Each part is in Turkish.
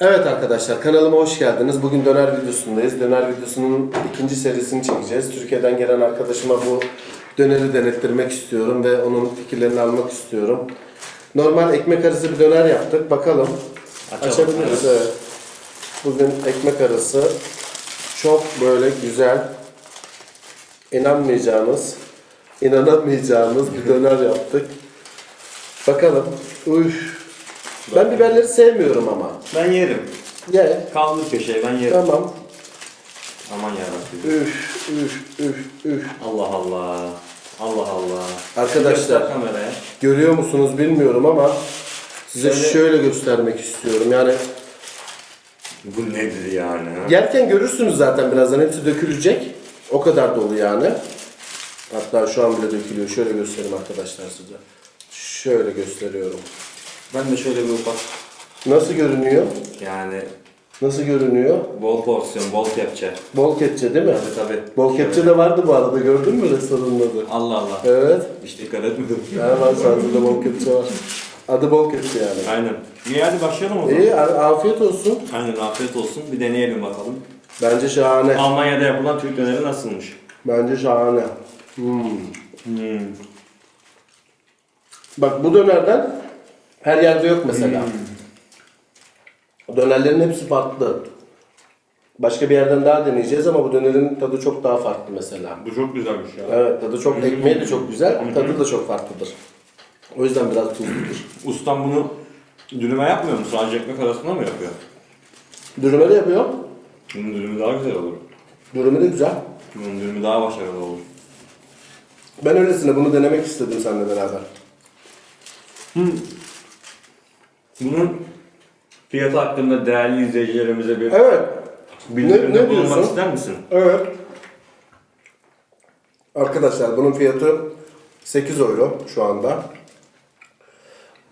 Evet arkadaşlar kanalıma hoş geldiniz. Bugün döner videosundayız. Döner videosunun ikinci serisini çekeceğiz. Türkiye'den gelen arkadaşıma bu döneri denettirmek istiyorum ve onun fikirlerini almak istiyorum. Normal ekmek arası bir döner yaptık. Bakalım. Açalım. Açabiliriz. Evet. Bugün ekmek arası çok böyle güzel inanmayacağınız, inanamayacağınız bir döner yaptık. Bakalım. Üf. Ben biberleri sevmiyorum ama. Ben yerim. Ye. Kaldır köşeye ben yerim. Tamam. Aman yarabbim. Üf, üf, üf, üf. Allah Allah. Allah Allah. Arkadaşlar. Göster kameraya. Görüyor musunuz bilmiyorum ama size Şöyle- şöyle göstermek istiyorum. Yani Bu nedir yani? yerken görürsünüz zaten birazdan hepsi dökülecek. O kadar dolu yani. Hatta şu an bile dökülüyor. Şöyle göstereyim arkadaşlar size. Şöyle gösteriyorum. Ben de şöyle bir ufak Nasıl görünüyor? yani Nasıl görünüyor? bol porsiyon, bol kepçe. Bol kepçe değil mi? Tabii tabii. Bol kepçe de vardı bu arada gördün mü restoranın adı? Allah Allah. Evet. Hiç dikkat etmedim. Hemen sağda bol kepçe var. Adı bol kepçe yani. Aynen. İyi hadi başlayalım o zaman. İyi a- afiyet olsun. Aynen afiyet olsun. Bir deneyelim bakalım. Bence şahane. Almanya'da yapılan Türk döneri nasılmış? Bence şahane. Hmm. Bak bu dönerden her yerde yok mesela. Dönerlerin hepsi farklı. Başka bir yerden daha deneyeceğiz ama bu dönerin tadı çok daha farklı mesela. Bu çok güzelmiş ya. Evet tadı çok, ekmeği de çok güzel, tadı da çok farklıdır. O yüzden biraz tuzludur. Ustam bunu dürüme yapmıyor mu? Sadece ekmek arasında mı yapıyor? Dürüme de yapıyor. Bunun dürümü daha güzel olur. Dürümü de güzel. Bunun dürümü daha başarılı olur. Ben öylesine bunu denemek istedim seninle beraber. Bunun fiyatı hakkında değerli izleyicilerimize bir Evet. bildirimde Ne- ne bulunmak diyorsun? ister misin? Evet. Arkadaşlar bunun fiyatı 8 euro şu anda.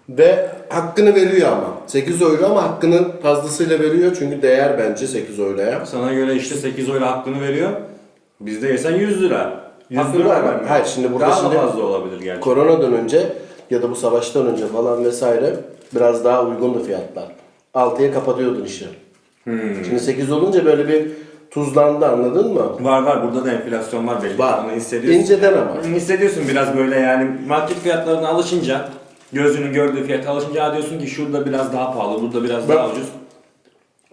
Ve hakkını veriyor ama. 8 euro ama hakkını fazlasıyla veriyor çünkü değer bence 8 euroya. Sana göre işte 8 euro hakkını veriyor. Bizde yesen 100 lira. 100 Hakkını lira vermiyor. Hayır, şimdi burada daha da şimdi- fazla olabilir gerçi. Koronadan önce ya da bu savaştan önce falan vesaire biraz daha uygundu fiyatlar. 6'ya kapatıyordun işi. Şimdi 8 olunca böyle bir tuzlandı anladın mı? Var var burada da enflasyon var belli. Var. Onu hissediyorsun. İnceden ama. Hı, Hissediyorsun biraz böyle yani market fiyatlarına alışınca gözünün gördüğü fiyata alışınca diyorsun ki şurada biraz daha pahalı, burada biraz Ben- daha ucuz.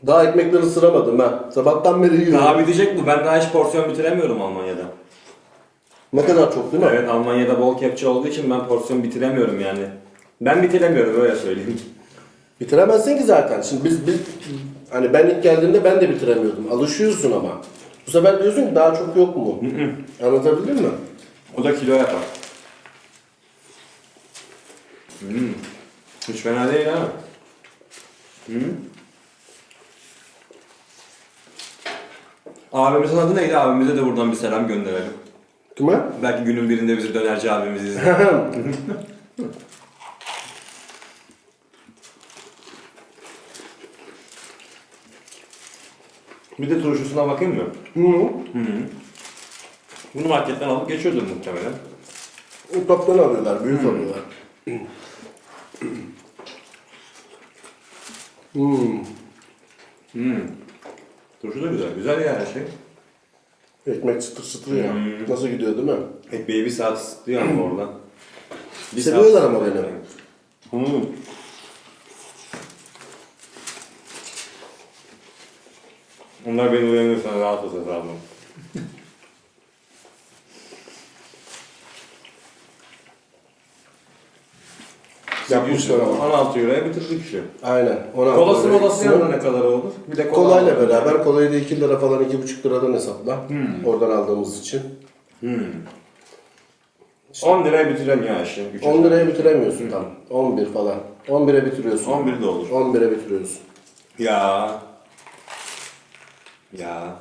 Daha ekmekleri ısıramadım ha. Sabahtan beri yiyorum. Daha bitecek bu. Ben daha hiç porsiyon bitiremiyorum Almanya'da. Ne kadar çok değil mi? Evet Almanya'da bol kepçe olduğu için ben porsiyon bitiremiyorum yani. Ben bitiremiyorum öyle söyleyeyim. Bitiremezsin ki zaten. Şimdi biz, biz hani ben ilk geldiğimde ben de bitiremiyordum. Alışıyorsun ama. Bu sefer diyorsun ki daha çok yok mu? Anlatabildim mi? O da kilo yapar. Hmm. Hiç fena değil ha. Hmm. Abimizin adı neydi? Abimize de buradan bir selam gönderelim. Kime? Belki günün birinde bizi dönerci abimiz izler. bir de turşusuna bakayım mı? Hı. Bunu marketten alıp geçiyordur muhtemelen. Toptan alıyorlar, büyük alıyorlar. Hmm. Hmm. Turşu da güzel. Güzel ya her şey. Ekmek çıtır çıtır ya. Nasıl gidiyor değil mi? Ekmeği bir saat ısıtıyor ama oradan. Bir Seviyorlar ama ısıtıyor. Hmm. Onlar beni uyanırsan rahat ol hesabım. Yapmışlar ama. 16 euroya bitirdik işi. Aynen. Ona Kolası böyle molası yanında ne kadar olur? Bir de kola Kolayla alalım. beraber kolayı da 2 lira falan 2,5 liradan hesapla. Oradan aldığımız için. 10 liraya bitirem ya işi. Üç 10 liraya bitiremiyorsun tam. 11 falan. 11'e bitiriyorsun. 11 de olur. 11'e bitiriyorsun. Ya. Ya.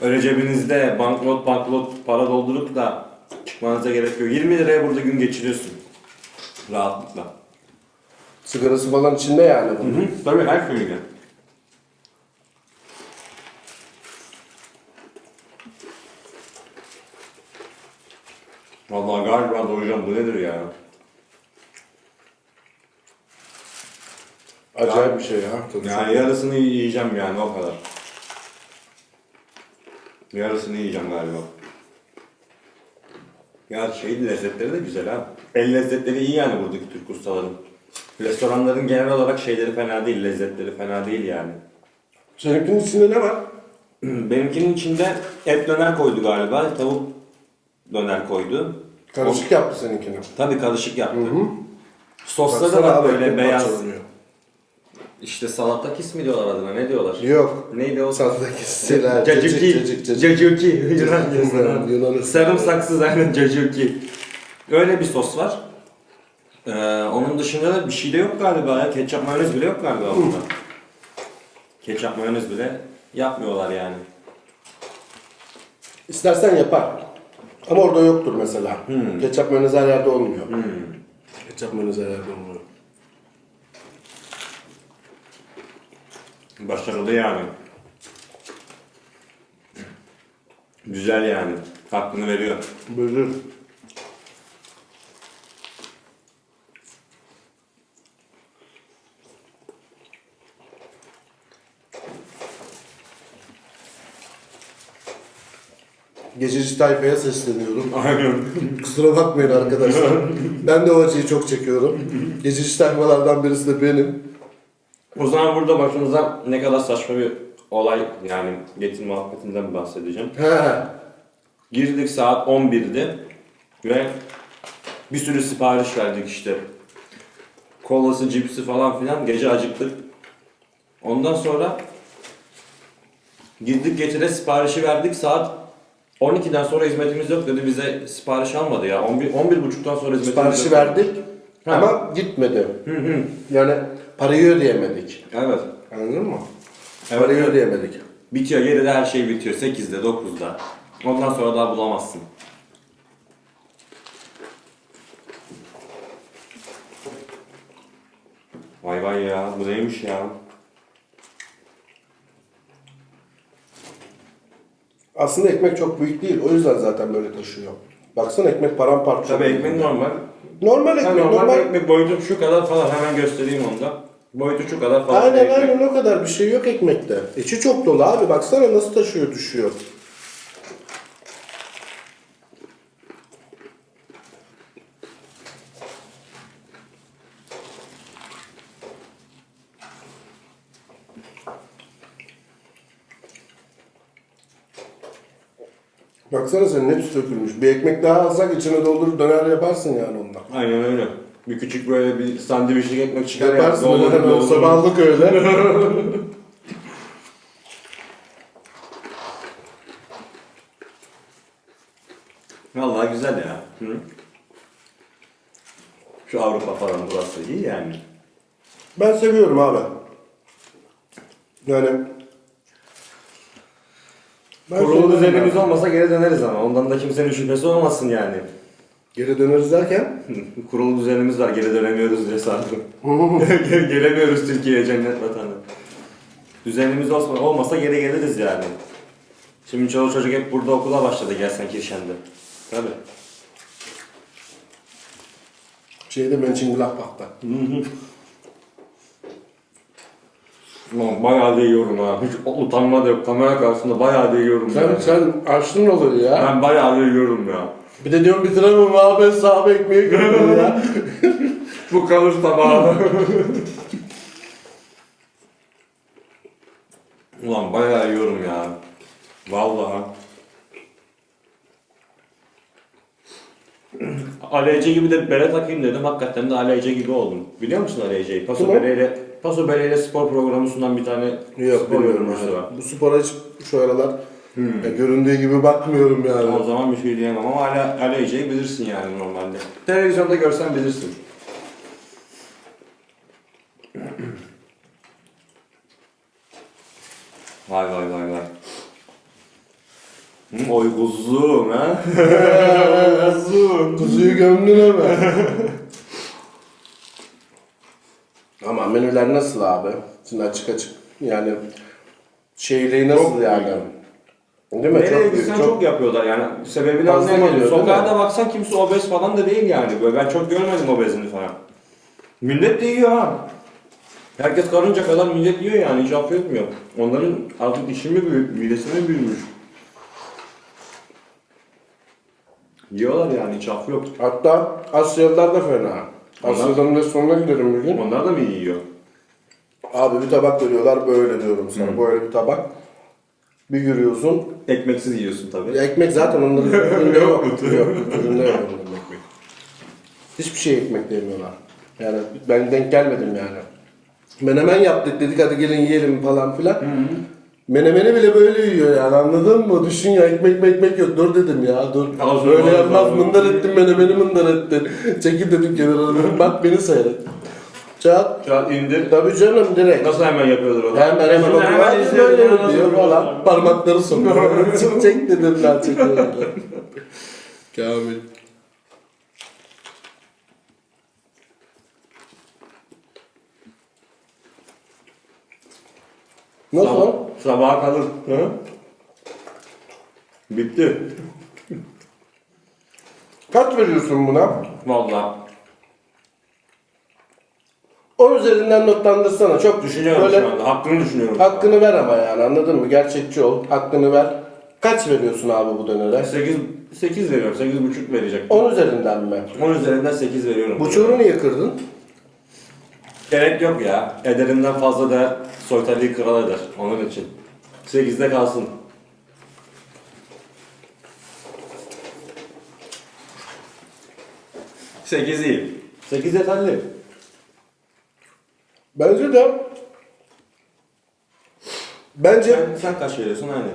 Öyle cebinizde banknot banknot para doldurup da çıkmanıza gerek yok. 20 liraya burada gün geçiriyorsun. Rahatlıkla. Sigarası falan içinde yani bunun. Hı, tabii her şeyiyle. Vallahi galiba doyacağım. Bu nedir ya? Acayip bir şey ya. Tadı Yani yarısını yiyeceğim yani o kadar. Yarısını yiyeceğim galiba. Ya şey lezzetleri de güzel ha. El lezzetleri iyi yani buradaki Türk ustaların. Restoranların genel olarak şeyleri fena değil, lezzetleri fena değil yani. Seninkinin içinde ne var? Benimkinin içinde et döner koydu galiba, tavuk döner koydu. Karışık yaptı seninkini. Tabii karışık yaptı. Sosları Baksana da abi, böyle ekmek beyaz. parçalanıyor. İşte salatakis mi diyorlar adına, ne diyorlar? Yok. Neydi o? Saltaki sila. Cacuki. Cacuki. Yunan Yunan- Yunan- Sarımsaksız aynen cacuki. Öyle bir sos var. Ee, onun dışında da bir şey de yok galiba ya. Ketçap mayonez bile yok galiba bunda. Ketçap mayonez bile yapmıyorlar yani. İstersen yapar. Ama orada yoktur mesela. Hmm. Ketçap mayonez her yerde olmuyor. Ketçap mayonez her yerde olmuyor. Başarılı yani. Güzel yani. Hakkını veriyor. Buyurur. Gececi tayfaya sesleniyorum. Aynen. Kusura bakmayın arkadaşlar. ben de o acıyı çok çekiyorum. Gececi tayfalardan birisi de benim. O zaman burada başınıza ne kadar saçma bir olay yani getir muhabbetinden bahsedeceğim. He. Girdik saat 11'di ve bir sürü sipariş verdik işte. Kolası, cipsi falan filan gece acıktık. Ondan sonra girdik getire siparişi verdik saat 12'den sonra hizmetimiz yok dedi bize sipariş almadı ya 11 11 buçuktan sonra hizmetimiz Siparişi yok. verdik Ha. ama gitmedi. Hı hı. Yani parayı ödeyemedik. Evet. Anladın mı? Evet, parayı ödeyemedik. Bitiyor geride her şey bitiyor 8'de 9'da. Ondan sonra daha bulamazsın. Vay vay ya bu neymiş ya? Aslında ekmek çok büyük değil. O yüzden zaten böyle taşıyor. Baksana ekmek paramparça. Tabii ekmek normal. Normal ekmek. normal, normal. bir ekmek boyutu şu kadar falan hemen göstereyim onu da. Boyutu şu kadar falan Aynen ekmek. aynen o kadar bir şey yok ekmekte. İçi çok dolu abi. Baksana nasıl taşıyor düşüyor. Baksana senin hepsi dökülmüş. Bir ekmek daha alsak içine doldurup döner yaparsın yani ondan. Aynen öyle. Bir küçük böyle bir sandviçlik ekmek çıkar Yaparsın ya. öyle hemen sabahlık öyle. Vallahi güzel ya. Hı? Şu Avrupa falan burası iyi yani. Ben seviyorum abi. Yani ben Kurulu seviyorum düzenimiz olmasa geri döneriz ama ondan da kimsenin şüphesi olmasın yani. Geri döneriz derken Kurulu düzenimiz var geri dönemiyoruz diye sandım. Ge- Gelemiyoruz Türkiye'ye cennet vatanı. Düzenimiz olsa, olmasa geri geliriz yani. Şimdi çoğu çocuk hep burada okula başladı gelsen Kirşen'de. Tabii. şeyde Mönchengladbach'ta. Ulan bayağı da yiyorum ha. Hiç utanma da yok. Kamera karşısında bayağı da yiyorum Sen, ya. sen açtın olayı ya. Ben bayağı da yiyorum ya. Bir de diyorum bitiremem abi sahabe ekmeği gördüm ya. Bu kalır tabağa. Ulan bayağı yiyorum ya. Vallahi. Ali Ece gibi de bere takayım dedim. Hakikaten de Ali Ece gibi oldum. Biliyor musun Ali Ece'yi? Paso Kim o? Bere Paso Bere ile spor programı sunan bir tane Yok spor bilmiyorum yorumcusu var. abi. Bu spora hiç şu aralar ya göründüğü gibi bakmıyorum yani. O zaman bir şey diyemem ama Ali, Ali Ece'yi bilirsin yani normalde. Televizyonda görsen bilirsin. Vay vay vay vay. Hı, Oy kuzum ha. Kuzum. Kuzuyu gömdün ama. ama menüler nasıl abi? Şimdi açık açık. Yani şeyliği nasıl Çok yani? Değil mi? Nereye büyük, gitsen çok... yapıyorlar yani. Sebebini değil Sokağa da baksan kimse obez falan da değil yani. Böyle ben çok görmedim obezini falan. Millet de yiyor ha. Herkes karınca kadar millet yiyor yani hiç affetmiyor. Onların artık işi mi büyük, midesi mi büyümüş? Yiyorlar yani hiç affı yok. Hatta Asyalılar da fena. Asya'dan da sonuna giderim bir gün. Onlar da mı iyi yiyor? Abi bir tabak veriyorlar böyle diyorum sana. Böyle bir tabak. Bir görüyorsun. Ekmeksiz yiyorsun tabii. Ekmek zaten onların üründe yok. Yok, üründe yok onların ekmek. Hiçbir şey ekmek demiyorlar. Yani ben denk gelmedim yani. Menemen yaptık dedik hadi gelin yiyelim falan filan. Menemeni bile böyle yiyor yani anladın mı? Düşün ya ekmek ekmek yok. Dur dedim ya dur. Ağzına böyle yapmaz mındar ettin menemeni mındar ettin. Çekil dedim kenara. Bak beni seyret. Çat. An indir. Tabii canım direkt. Nasıl hemen yapıyorlar onu? Hemen hemen Şimdi izleyelim, böyle hemen diyor falan. Parmakları sokuyor. Çık çek dedim lan çekiyorlar. Kamil. Nasıl? Sabah, sabaha kalır. Hı? Bitti. Kaç veriyorsun buna? Vallahi. 10 üzerinden notlandırsana. Çok Düşünüyorum Böyle şu anda. Hakkını düşünüyorum. hakkını ver ama yani anladın mı? Gerçekçi ol. Hakkını ver. Kaç veriyorsun abi bu dönere? 8, 8 veriyorum. 8,5 verecek. 10 üzerinden mi? 10 üzerinden 8 veriyorum. Buçuğunu niye kırdın? Gerek yok ya. Ederinden fazla da soytarıyı kral eder. Onun için. 8'de kalsın. Sekiz iyi. 8 yeterli. Bence de Bence Sen, sen kaç veriyorsun aynı?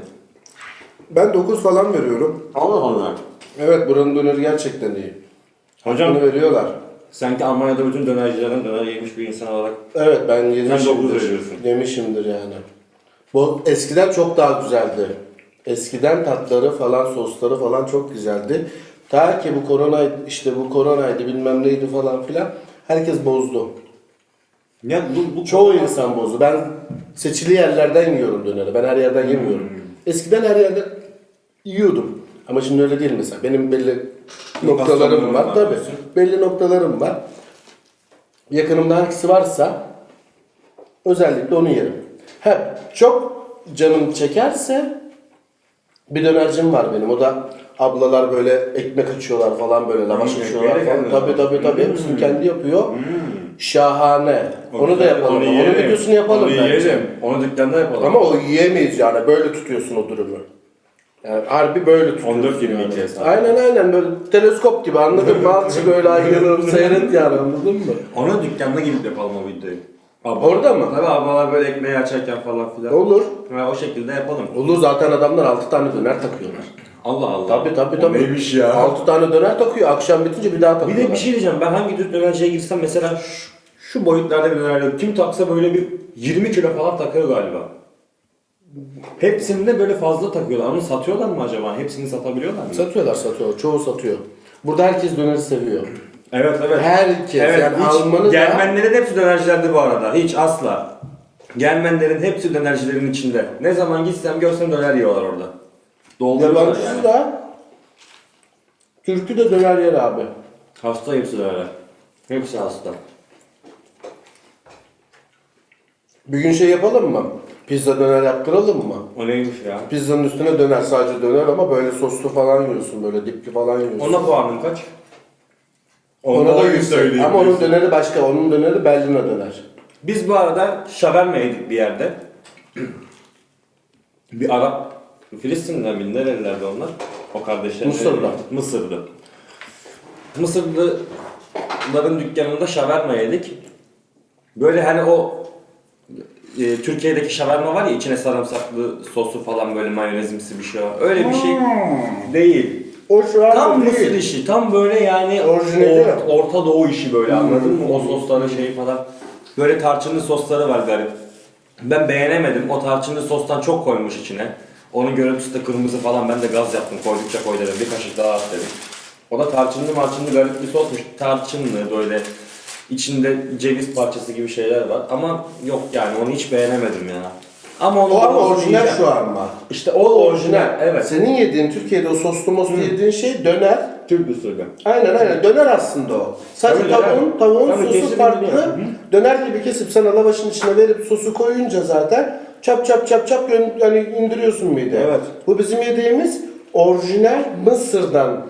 ben 9 falan veriyorum. Allah Allah. Evet buranın döneri gerçekten iyi. Hocam Bunu veriyorlar. sanki Almanya'da bütün dönercilerin döner yemiş bir insan olarak Evet ben dokuz yemişimdir. veriyorsun. Yemişimdir yani. Bu eskiden çok daha güzeldi. Eskiden tatları falan sosları falan çok güzeldi. Ta ki bu korona işte bu koronaydı bilmem neydi falan filan herkes bozdu. Ya bu, bu Çoğu insan bozdu. Ben seçili yerlerden yiyorum döneri. Ben her yerden yemiyorum. Eskiden her yerden yiyordum. Ama şimdi öyle değil mesela. Benim belli noktalarım var. var Tabii. Belli noktalarım var. Yakınımda hangisi varsa özellikle onu yerim. He, çok canım çekerse bir dönercim var benim. O da ablalar böyle ekmek açıyorlar falan böyle lavaş Hmm, açıyorlar falan. Tabii tabii tabii. Hepsini kendi yapıyor. Şahane. Onu da yapalım. Onun yiyelim. videosunu yapalım Onu bence. yiyelim. Onu dükkanda yapalım. Ama o yiyemeyiz yani. Böyle tutuyorsun o durumu. Yani harbi böyle tutuyorsun. 14 gibi yani. yiyeceğiz. Aynen aynen böyle teleskop gibi anladın mı? Alçı böyle ayrılır seyret yani anladın mı? Onu dükkanda gidip yapalım o videoyu. Abla- Orada mı? Tabii ablalar böyle ekmeği açarken falan filan. Olur. Ha, o şekilde yapalım. Olur zaten adamlar 6 tane döner takıyorlar. Allah Allah. Tabii tabii tabii. Neymiş ya? 6 tane döner takıyor. Akşam bitince bir daha Bir takıyorlar. de bir şey diyeceğim. Ben hangi Türk dönerciye girsem mesela şu, şu boyutlarda bir döner yok. Kim taksa böyle bir 20 kilo falan takıyor galiba. Hepsinde böyle fazla takıyorlar. Onu satıyorlar mı acaba? Hepsini satabiliyorlar mı? Satıyorlar satıyorlar. Çoğu satıyor. Burada herkes döneri seviyor. Evet evet. Herkes. Evet, yani hiç, Almanı da Gelmenlerin hepsi dönercilerde bu arada. Hiç asla. Gelmenlerin hepsi dönercilerin içinde. Ne zaman gitsem görsem döner yiyorlar orada. Dolduruyorlar yabancısı yani. da Türk'ü de döner yer abi. Hasta hepsi döner. Hepsi hasta. Bir gün şey yapalım mı? Pizza döner yaptıralım mı? O neymiş ya? Pizzanın üstüne döner sadece döner ama böyle soslu falan yiyorsun böyle dipli falan yiyorsun. Ona puanın kaç? Ona da yüz yüksek. Ama onun döneri başka. Onun döneri Berliner döner. Biz bu arada şaverma yedik bir yerde. bir Arap, Filistin'den mi? Nerelilerde onlar? O kardeşler. Mısır'da. Mısırlı. Mısırlıların dükkanında şaverma yedik. Böyle hani o e, Türkiye'deki şaverma var ya içine sarımsaklı sosu falan böyle mayonezimsi bir şey var. Öyle bir şey değil. O şu an Tam. Mısır işi, tam böyle yani Orijinali. or- Orta Doğu işi böyle anladın mı? O sosları şey falan. Böyle tarçınlı sosları var garip. Ben beğenemedim. O tarçınlı sostan çok koymuş içine. Onun görüntüsü de kırmızı falan. Ben de gaz yaptım. Koydukça koy dedim. Bir kaşık daha at dedim. O da tarçınlı marçınlı garip bir sosmuş. Tarçınlı böyle içinde ceviz parçası gibi şeyler var. Ama yok yani onu hiç beğenemedim ya. Ama onu O ama orijinal şu an mı? İşte o orijinal evet. Senin yediğin Türkiye'de o soslu moslu yediğin şey döner. Türk usulü. Aynen aynen döner aslında o. Sadece Tabii döner. tavuğun, tavuğun Tabii, sosu kesinlikle farklı. Döner gibi kesip sen lavaşın içine verip sosu koyunca zaten çap çap çap çap yani indiriyorsun mideye. Evet. Bu bizim yediğimiz orijinal Mısır'dan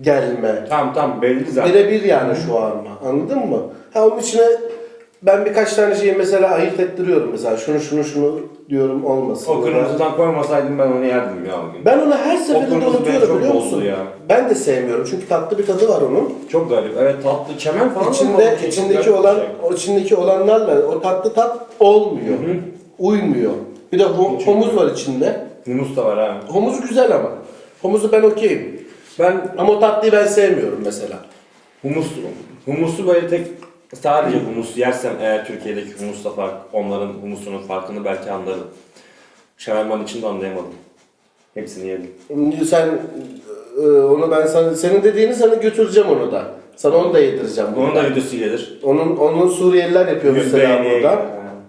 gelme. Tamam tamam belli zaten. Birebir yani şu an. Anladın mı? Ha onun içine ben birkaç tane şeyi mesela ayırt ettiriyorum mesela. Şunu şunu şunu diyorum olmasın. O kırmızıdan koymasaydım ben onu yerdim ya bugün. Ben onu her seferinde unutuyorum biliyor musun? ya. Ben de sevmiyorum çünkü tatlı bir tadı var onun. Çok garip. Evet tatlı çemen falan. İçinde çok içindeki olan şey. içindeki olanlarla o tatlı tat olmuyor. Uymuyor. Bir de hu- humuz var içinde. Humus da var ha. Humus güzel ama. Humusu ben okeyim. Ben Ama o tatlıyı ben sevmiyorum mesela. humus, humusu böyle tek sadece humus yersem eğer Türkiye'deki humusla fark, onların humusunun farkını belki anlarım. Şavermanın içinde anlayamadım. Hepsini yedim. Sen e, onu ben sana senin dediğini sana götüreceğim onu da. Sana onu da yedireceğim. Burada. da videosu gelir. Onun onun Suriyeliler yapıyor 100 mesela beğeniye burada.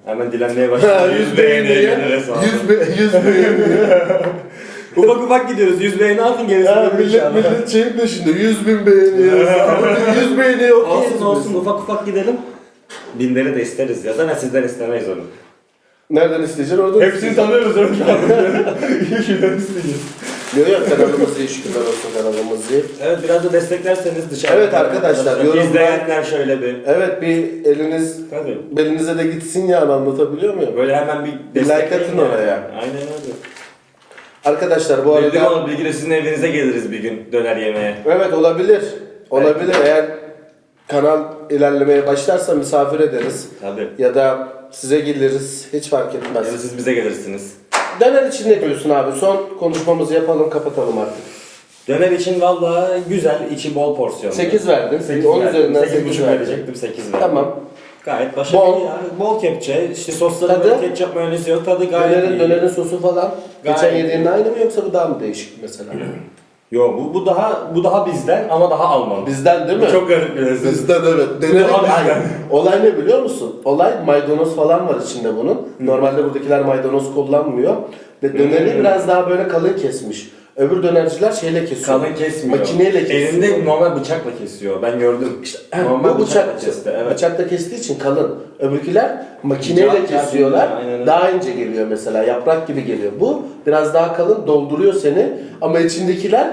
Hemen dilenmeye başladı. 100 beğeniye, 100 be, 100 beğeniye. ufak ufak gidiyoruz. 100 beğeni atın gerisini. Ya görürüz millet inşallah. millet şeyin peşinde 100 bin beğeni. 100 beğeni okeyiz Olsun olsun ufak ufak gidelim. Binleri de isteriz ya. Zaten sizden istemeyiz onu. Nereden isteyeceksin oradan Hepsini tanıyoruz öyle Şuradan isteyeceğiz. Yok yok kanalımız iyi şükürler olsun kanalımız iyi. Evet biraz da desteklerseniz dışarıda. Evet arkadaşlar, yorumlar- İzleyenler şöyle bir. Evet bir eliniz Tabii. belinize de gitsin yani anlatabiliyor muyum? Böyle hemen bir Bir like destekleyin atın yani. oraya. Aynen öyle. Arkadaşlar bu Bilgi arada olur bilgi de sizin evinize geliriz bir gün döner yemeye. evet olabilir. Olabilir eğer kanal ilerlemeye başlarsa misafir ederiz. Tabii. Ya da size geliriz hiç fark Ya da etmez. siz bize gelirsiniz. Döner için ne diyorsun abi? Son konuşmamızı yapalım kapatalım artık. Döner için valla güzel, içi bol porsiyon. 8 verdin. 8 10 verdim. üzerinden 8 8 buçuk verdin. verecektim 8 verdim. Tamam. Gayet başarılı Bol. ya. Bol kepçe. İşte sosları Tadı? böyle ketçap mayonezi yok. Tadı gayet Dönerin, iyi. dönerin sosu falan. Gayet Geçen iyi. yediğinin aynı mı yoksa bu daha mı değişik mesela? Yo bu, bu daha bu daha bizden ama daha Alman. Bizden değil mi? Çok garip bir lezzet. Bizden evet. Dönerin, daha bizden. Ay, olay ne biliyor musun? Olay maydanoz falan var içinde bunun. Normalde buradakiler maydanoz kullanmıyor. Ve döneri biraz daha böyle kalın kesmiş. Öbür dönerciler şeyle kesiyor. Kalın kesmiyor. Makineyle kesiyor. Elinde normal bıçakla kesiyor. Ben gördüm. Ha, normal bu bıçakla bıçak kesti. Evet. Bıçakla kestiği için kalın. Öbürküler makineyle Cevap kesiyorlar. aynen. Daha ince geliyor mesela. Yaprak gibi geliyor. Bu biraz daha kalın dolduruyor seni. Ama içindekiler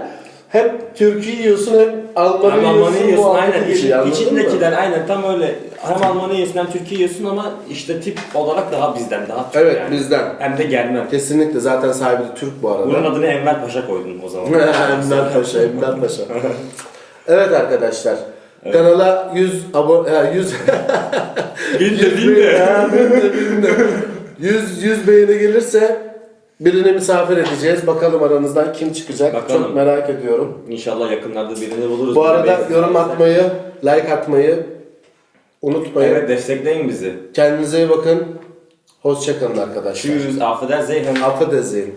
hem Türk'ü yiyorsun hem Alman'ı Hem yiyorsun. Alman'ı yiyorsun muhabbeti aynen. İçin, anladın mı? içindekiler aynen tam öyle. Hem Alman'ı yiyorsun hem Türkiye yiyorsun ama işte tip olarak daha bizden daha Türk Evet yani. bizden. Hem de gelmem. Kesinlikle zaten sahibi de Türk bu arada. Bunun adını Enver Paşa koydum o zaman. Enver Paşa, Enver Paşa. evet arkadaşlar. Kanala 100 abone 100 Bin de 100 bin beğeni- de. Ha, bin de, bin de. 100 100 beğeni gelirse birini misafir edeceğiz. Bakalım aranızdan kim çıkacak. Bakalım. Çok merak ediyorum. İnşallah yakınlarda birini buluruz. Bu arada Biz- yorum atmayı, like atmayı unutmayın. Evet destekleyin bizi. Kendinize iyi bakın. Hoşçakalın arkadaşlar. Tschüss, auf Wiedersehen. Affedersin.